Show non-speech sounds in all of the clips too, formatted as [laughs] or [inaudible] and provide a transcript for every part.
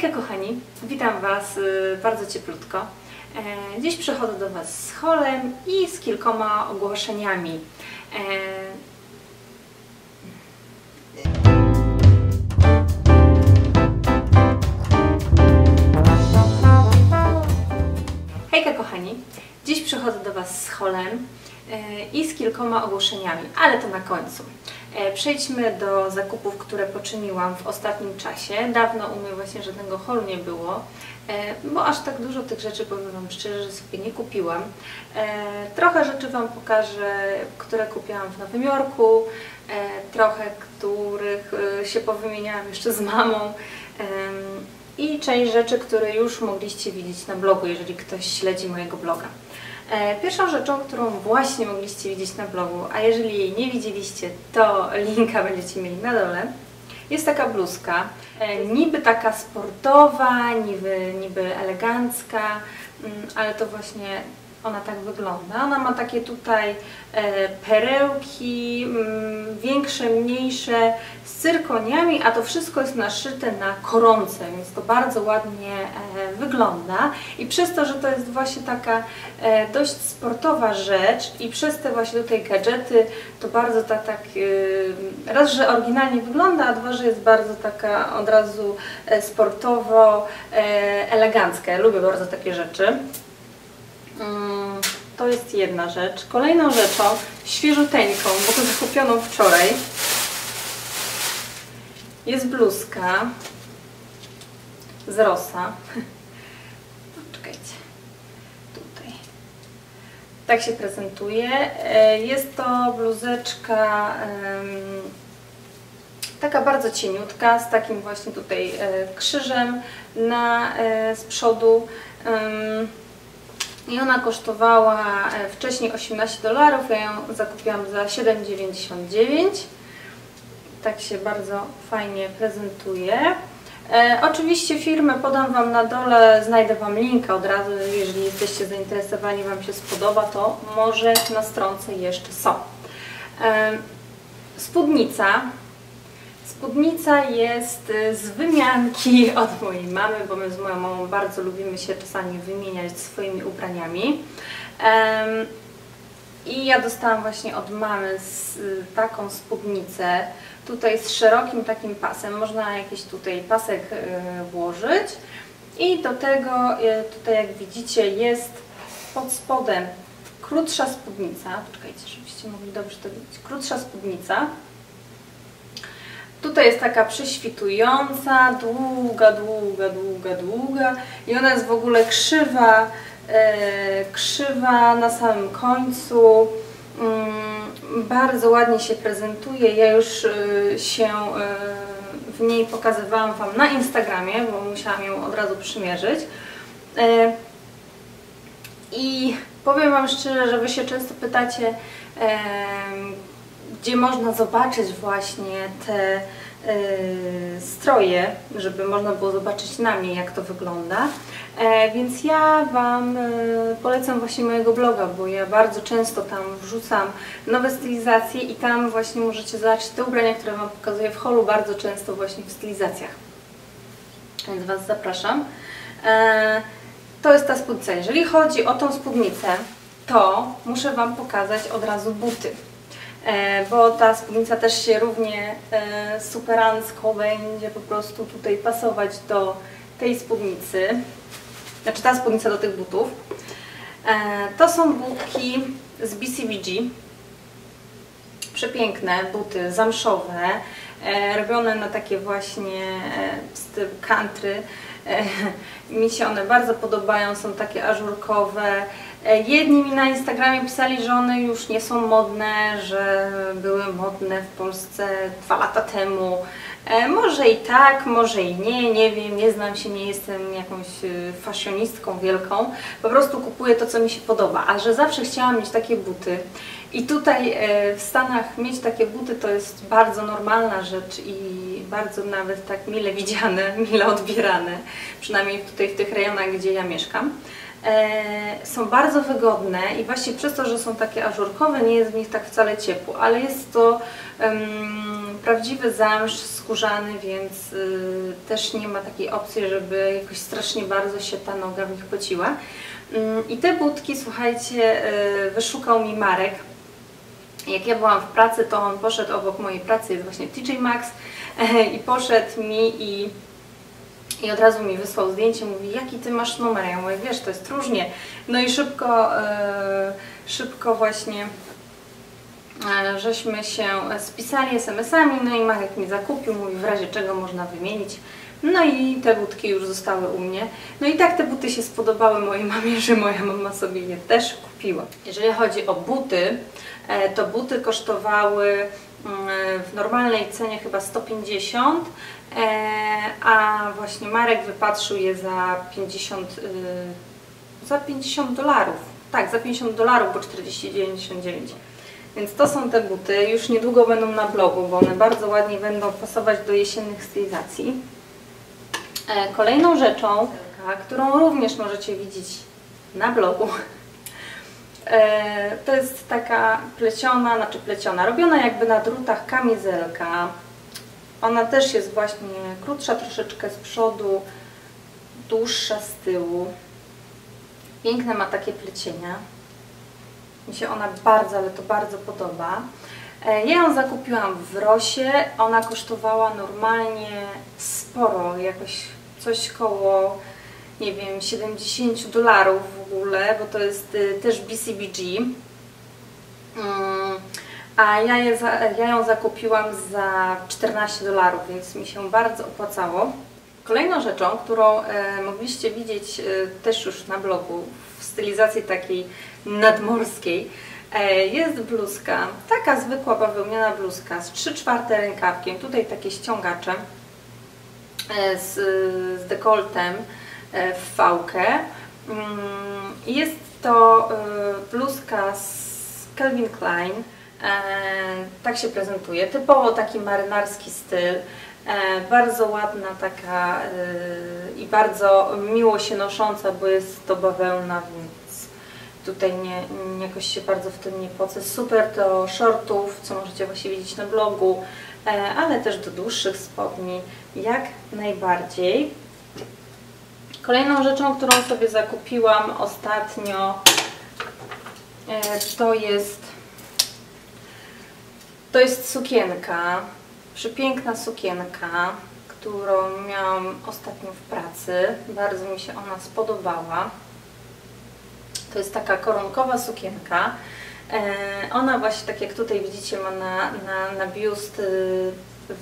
Hejka kochani, witam Was y, bardzo cieplutko. E, Dziś przychodzę do Was z holem i z kilkoma ogłoszeniami. E, Hejka kochani, dziś przychodzę do Was z holem e, i z kilkoma ogłoszeniami, ale to na końcu. E, Przejdźmy do zakupów, które poczyniłam w ostatnim czasie. Dawno u mnie właśnie żadnego holu nie było, e, bo aż tak dużo tych rzeczy, powiem Wam szczerze, że sobie nie kupiłam. E, Trochę rzeczy Wam pokażę, które kupiłam w Nowym Jorku, trochę których się powymieniałam jeszcze z mamą. I część rzeczy, które już mogliście widzieć na blogu, jeżeli ktoś śledzi mojego bloga. E, Pierwszą rzeczą, którą właśnie mogliście widzieć na blogu, a jeżeli jej nie widzieliście, to linka będziecie mieli na dole, jest taka bluzka, e, niby taka sportowa, niby, niby elegancka, mm, ale to właśnie ona tak wygląda. Ona ma takie tutaj e, perełki, mm, większe, mniejsze, z cyrkoniami, a to wszystko jest naszyte na koronce, więc to bardzo ładnie e, wygląda. I przez to, że to jest właśnie taka e, dość sportowa rzecz i przez te właśnie tutaj gadżety, to bardzo ta, tak, raz, że oryginalnie wygląda, a dwa, że jest bardzo taka od razu sportowo elegancka. Lubię bardzo takie rzeczy. To jest jedna rzecz. Kolejną rzeczą, świeżuteńką, bo to zakupioną wczoraj, jest bluzka z Rosa. [laughs] Poczekajcie. Tutaj. Tak się prezentuje. E, Jest to bluzeczka taka bardzo cieniutka, z takim właśnie tutaj e, krzyżem na, e, z przodu. I ona kosztowała e, wcześniej 18 dolarów, ja ją zakupiłam za 7,99. Tak się bardzo fajnie prezentuje. E, oczywiście firmę podam Wam na dole, znajdę Wam linka od razu, jeżeli jesteście zainteresowani, Wam się spodoba, to może na stronce jeszcze są. E, spódnica. Spódnica jest y, z wymianki od mojej mamy, bo my z moją mamą bardzo lubimy się czasami wymieniać swoimi ubraniami. I ja dostałam właśnie od mamy y, taką spódnicę, tutaj z szerokim takim pasem, można jakiś tutaj pasek y, włożyć. I do tego, tutaj jak widzicie, jest pod spodem krótsza spódnica. Poczekajcie, żebyście mogli dobrze to widzieć. Krótsza spódnica. Tutaj jest taka prześwitująca, długa, długa, długa, długa i ona jest w ogóle krzywa, e, krzywa na samym końcu. Mm, bardzo ładnie się prezentuje. Ja już e, się e, w niej pokazywałam Wam na Instagramie, bo musiałam ją od razu przymierzyć. I powiem Wam szczerze, że Wy się często pytacie, gdzie można zobaczyć właśnie te y, stroje, żeby można było zobaczyć na mnie, jak to wygląda. E, więc ja Wam y, polecam właśnie mojego bloga, bo ja bardzo często tam wrzucam nowe stylizacje i tam właśnie możecie zobaczyć te ubrania, które Wam pokazuję w holu, bardzo często właśnie w stylizacjach. Więc Was zapraszam. E, to jest ta spódnica. Jeżeli chodzi o tą spódnicę, to muszę Wam pokazać od razu buty. E, bo ta spódnica też się równie e, superancko będzie po prostu tutaj pasować do tej spódnicy. Znaczy ta spódnica do tych butów. E, to są butki z BCBG. Przepiękne buty zamszowe, robione na takie właśnie styl country. [laughs] Mi się one bardzo podobają, są takie ażurkowe. E, Jedni mi na Instagramie pisali, że one już nie są modne, że były modne w Polsce dwa lata temu. E, Może i tak, może i nie, nie wiem, nie znam się, nie jestem jakąś e, fashionistką wielką. Po prostu kupuję to, co mi się podoba. A że zawsze chciałam mieć takie buty i tutaj w Stanach mieć takie buty to jest bardzo normalna rzecz i bardzo nawet tak mile widziane, [laughs] mile odbierane, przynajmniej tutaj w tych rejonach, gdzie ja mieszkam. E, są bardzo wygodne i właśnie przez to, że są takie ażurkowe, nie jest w nich tak wcale ciepło, ale jest to um, prawdziwy zamsz skórzany, więc y, też nie ma takiej opcji, żeby jakoś strasznie bardzo się ta noga w nich pociła. Um, I te budki, słuchajcie, y, wyszukał mi Marek. Jak ja byłam w pracy, to on poszedł obok mojej pracy, jest właśnie TJ Maxx [laughs] i poszedł mi i i od razu mi wysłał zdjęcie, mówi, jaki ty masz numer? Ja mówię, wiesz, to jest różnie. No i szybko, e, szybko właśnie e, żeśmy się spisali SMS-ami, no i Marek mi zakupił, mówi, w razie czego można wymienić. No i te butki już zostały u mnie. No i tak te buty się spodobały mojej mamie, że moja mama sobie je też kupiła. Jeżeli chodzi o buty, e, to buty kosztowały mm, w normalnej cenie chyba 150, E, a właśnie Marek wypatrzył je za 50, y, za 50 dolarów. Tak, za 50 dolarów, bo 40,99. Więc to są te buty. Już niedługo będą na blogu, bo one bardzo ładnie będą pasować do jesiennych stylizacji. E, kolejną rzeczą, którą również możecie widzieć na blogu, [laughs] e, to jest taka pleciona, znaczy pleciona, robiona jakby na drutach kamizelka ona też jest właśnie krótsza troszeczkę z przodu, dłuższa z tyłu. Piękne ma takie plecienia. Mi się ona bardzo, ale to bardzo podoba. E, ja ją zakupiłam w Rosie. Ona kosztowała normalnie sporo, jakoś coś koło, nie wiem, 70 dolarów w ogóle, bo to jest y, też BCBG. A ja, je za, ja ją zakupiłam za 14 dolarów, więc mi się bardzo opłacało. Kolejną rzeczą, którą e, mogliście widzieć e, też już na blogu w stylizacji takiej nadmorskiej, e, jest bluzka, taka zwykła bawełniana bluzka z 3 czwarte rękawkiem, tutaj takie ściągacze e, z, z dekoltem e, w fałkę. Mm, jest to e, bluzka z Calvin Klein, tak się prezentuje. Typowo taki marynarski styl. E, bardzo ładna taka e, i bardzo miło się nosząca, bo jest to bawełna, więc tutaj nie, jakoś się bardzo w tym nie pocę. Super do shortów, co możecie właśnie widzieć na blogu, ale też do dłuższych spodni, jak najbardziej. Kolejną rzeczą, którą sobie zakupiłam ostatnio, to jest to jest sukienka, przepiękna sukienka, którą miałam ostatnio w pracy. Bardzo mi się ona spodobała. To jest taka koronkowa sukienka. E, ona właśnie, tak jak tutaj widzicie, ma na, na, na biust y,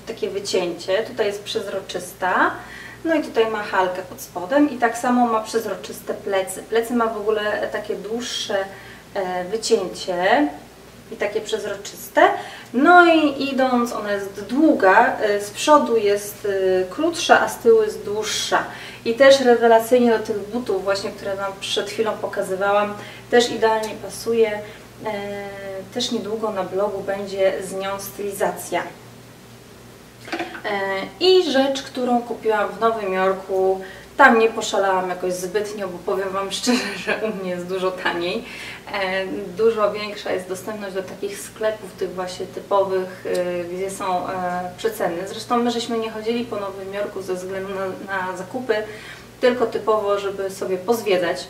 takie wycięcie. Tutaj jest przezroczysta. No i tutaj ma halkę pod spodem i tak samo ma przezroczyste plecy. Plecy ma w ogóle takie dłuższe e, wycięcie i takie przezroczyste. No i idąc, ona jest długa, y, z przodu jest y, krótsza, a z tyłu jest dłuższa. I też rewelacyjnie do tych butów właśnie, które Wam przed chwilą pokazywałam, też idealnie pasuje. E, też niedługo na blogu będzie z nią stylizacja. I rzecz, którą kupiłam w Nowym Jorku, tam nie poszalałam jakoś zbytnio, bo powiem Wam szczerze, że u mnie jest dużo taniej. E, dużo większa jest dostępność do takich sklepów, tych właśnie typowych, e, gdzie są e, przeceny. Zresztą my żeśmy nie chodzili po Nowym Jorku ze względu na, na zakupy, tylko typowo, żeby sobie pozwiedzać.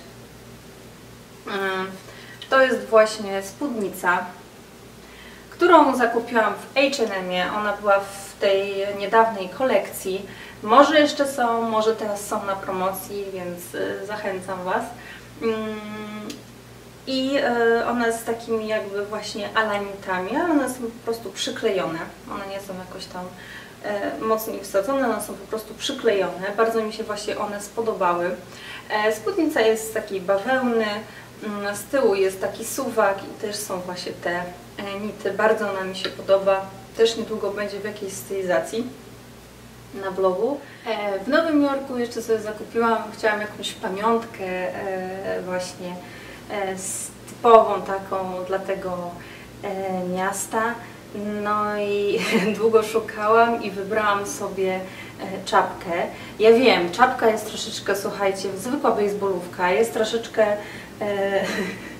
To jest właśnie spódnica, którą zakupiłam w H&M. Ona była w tej niedawnej kolekcji. Może jeszcze są, może teraz są na promocji, więc zachęcam Was. Mm, i e, one z takimi jakby właśnie alanitami, ale one są po prostu przyklejone. One nie są jakoś tam e, mocniej wsadzone, one są po prostu przyklejone. Bardzo mi się właśnie one spodobały. E, spódnica jest z takiej bawełny, mm, z tyłu jest taki suwak i też są właśnie te nity. Bardzo ona mi się podoba. Też niedługo będzie w jakiejś stylizacji na blogu. W Nowym Jorku jeszcze sobie zakupiłam, chciałam jakąś pamiątkę właśnie E, typową taką dla tego e, miasta. No i [laughs] długo szukałam i wybrałam sobie czapkę. Ja wiem, czapka jest troszeczkę, słuchajcie, zwykła baseballówka, jest troszeczkę e, [laughs]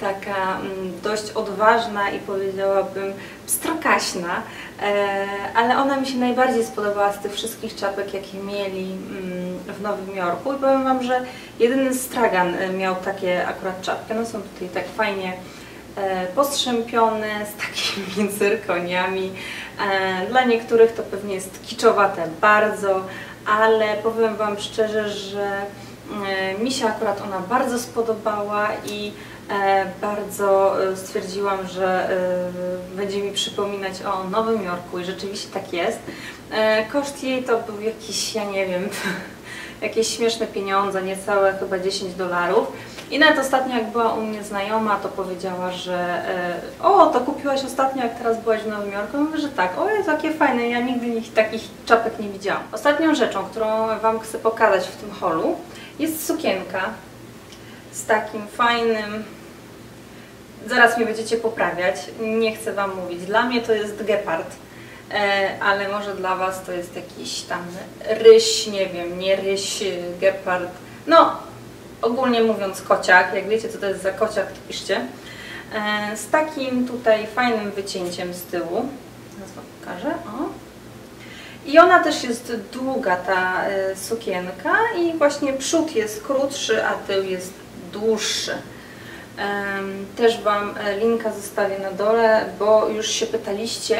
taka mm, dość odważna i powiedziałabym pstrokaśna, e, ale ona mi się najbardziej spodobała z tych wszystkich czapek, jakie mieli mm, w Nowym Jorku i powiem Wam, że jedyny stragan e, miał takie akurat czapkę, no są tutaj tak fajnie e, postrzępione, z takimi [laughs] cyrkoniami. Dla niektórych to pewnie jest kiczowate bardzo, ale powiem Wam szczerze, że mi się akurat ona bardzo spodobała i bardzo e, stwierdziłam, że e, będzie mi przypominać o Nowym Jorku i rzeczywiście tak jest. Koszt jej to był jakiś, ja nie wiem, [laughs] jakieś śmieszne pieniądze, niecałe chyba 10 dolarów. I nawet ostatnio jak była u mnie znajoma, to powiedziała, że o, to kupiłaś ostatnio, jak teraz byłaś w Nowym Jorku? Mówię, że tak, o jest jakie fajne, ja nigdy nich, takich czapek nie widziałam. Ostatnią rzeczą, którą Wam chcę pokazać w tym holu, jest sukienka z takim fajnym zaraz mnie będziecie poprawiać, nie chcę Wam mówić. Dla mnie to jest gepard, e, ale może dla Was to jest jakiś tam ryś, nie wiem, nie ryś, gepard. No, ogólnie mówiąc kociak, jak wiecie co to jest za kociak, to piszcie. E, z takim tutaj fajnym wycięciem z tyłu. Teraz Wam pokażę, o. I ona też jest długa, ta e, sukienka i właśnie przód jest krótszy, a tył jest dłuższy. Też Wam e, linka zostawię na dole, bo już się pytaliście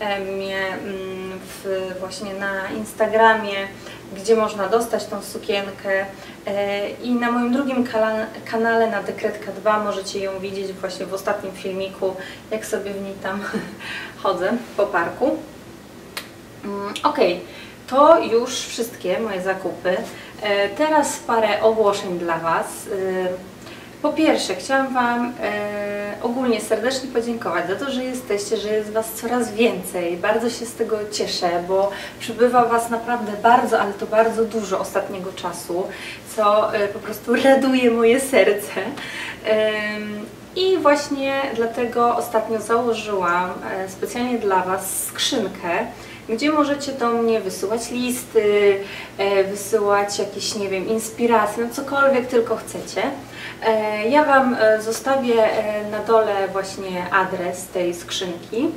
e, mnie mm, w, właśnie na Instagramie, gdzie można dostać tą sukienkę e, i na moim drugim kanale na Dekretka 2 możecie ją widzieć właśnie w ostatnim filmiku, jak sobie w niej tam [laughs] chodzę po parku. Mm, ok, to już wszystkie moje zakupy. Teraz parę ogłoszeń dla Was. Po pierwsze, chciałam Wam e, ogólnie serdecznie podziękować za to, że jesteście, że jest Was coraz więcej. Bardzo się z tego cieszę, bo przybywa Was naprawdę bardzo, ale to bardzo dużo ostatniego czasu, co e, po prostu [laughs] raduje moje serce. E, I właśnie dlatego ostatnio założyłam e, specjalnie dla Was skrzynkę, gdzie możecie do mnie wysyłać listy, e, wysyłać jakieś, nie wiem, inspiracje, no cokolwiek tylko chcecie. E, ja Wam e, zostawię na dole właśnie adres tej skrzynki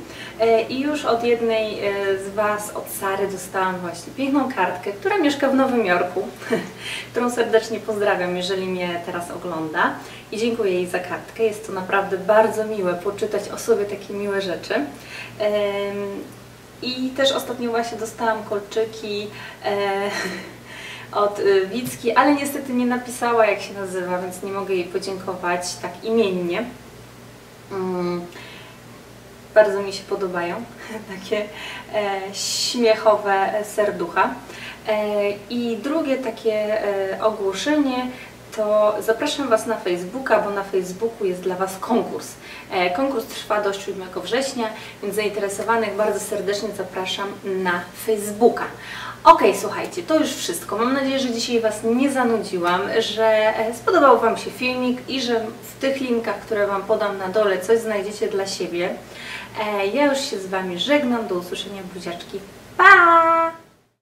i już od jednej z Was, od Sary, dostałam właśnie piękną kartkę, która mieszka w Nowym Jorku, [laughs] którą serdecznie pozdrawiam, jeżeli mnie teraz ogląda i dziękuję jej za kartkę. Jest to naprawdę bardzo miłe poczytać o sobie takie miłe rzeczy. I też ostatnio właśnie dostałam kolczyki e, [laughs] od e, Wicki, ale niestety nie napisała jak się nazywa, więc nie mogę jej podziękować tak imiennie. Mm, bardzo mi się podobają, [laughs] takie e, śmiechowe serducha. E, I drugie takie e, ogłoszenie to zapraszam Was na Facebooka, bo na Facebooku jest dla Was konkurs. E, konkurs trwa do 7 września, więc zainteresowanych bardzo serdecznie zapraszam na Facebooka. Ok, słuchajcie, to już wszystko. Mam nadzieję, że dzisiaj Was nie zanudziłam, że e, spodobał Wam się filmik i że w tych linkach, które Wam podam na dole, coś znajdziecie dla siebie. E, ja już się z Wami żegnam. Do usłyszenia, buziaczki. Pa!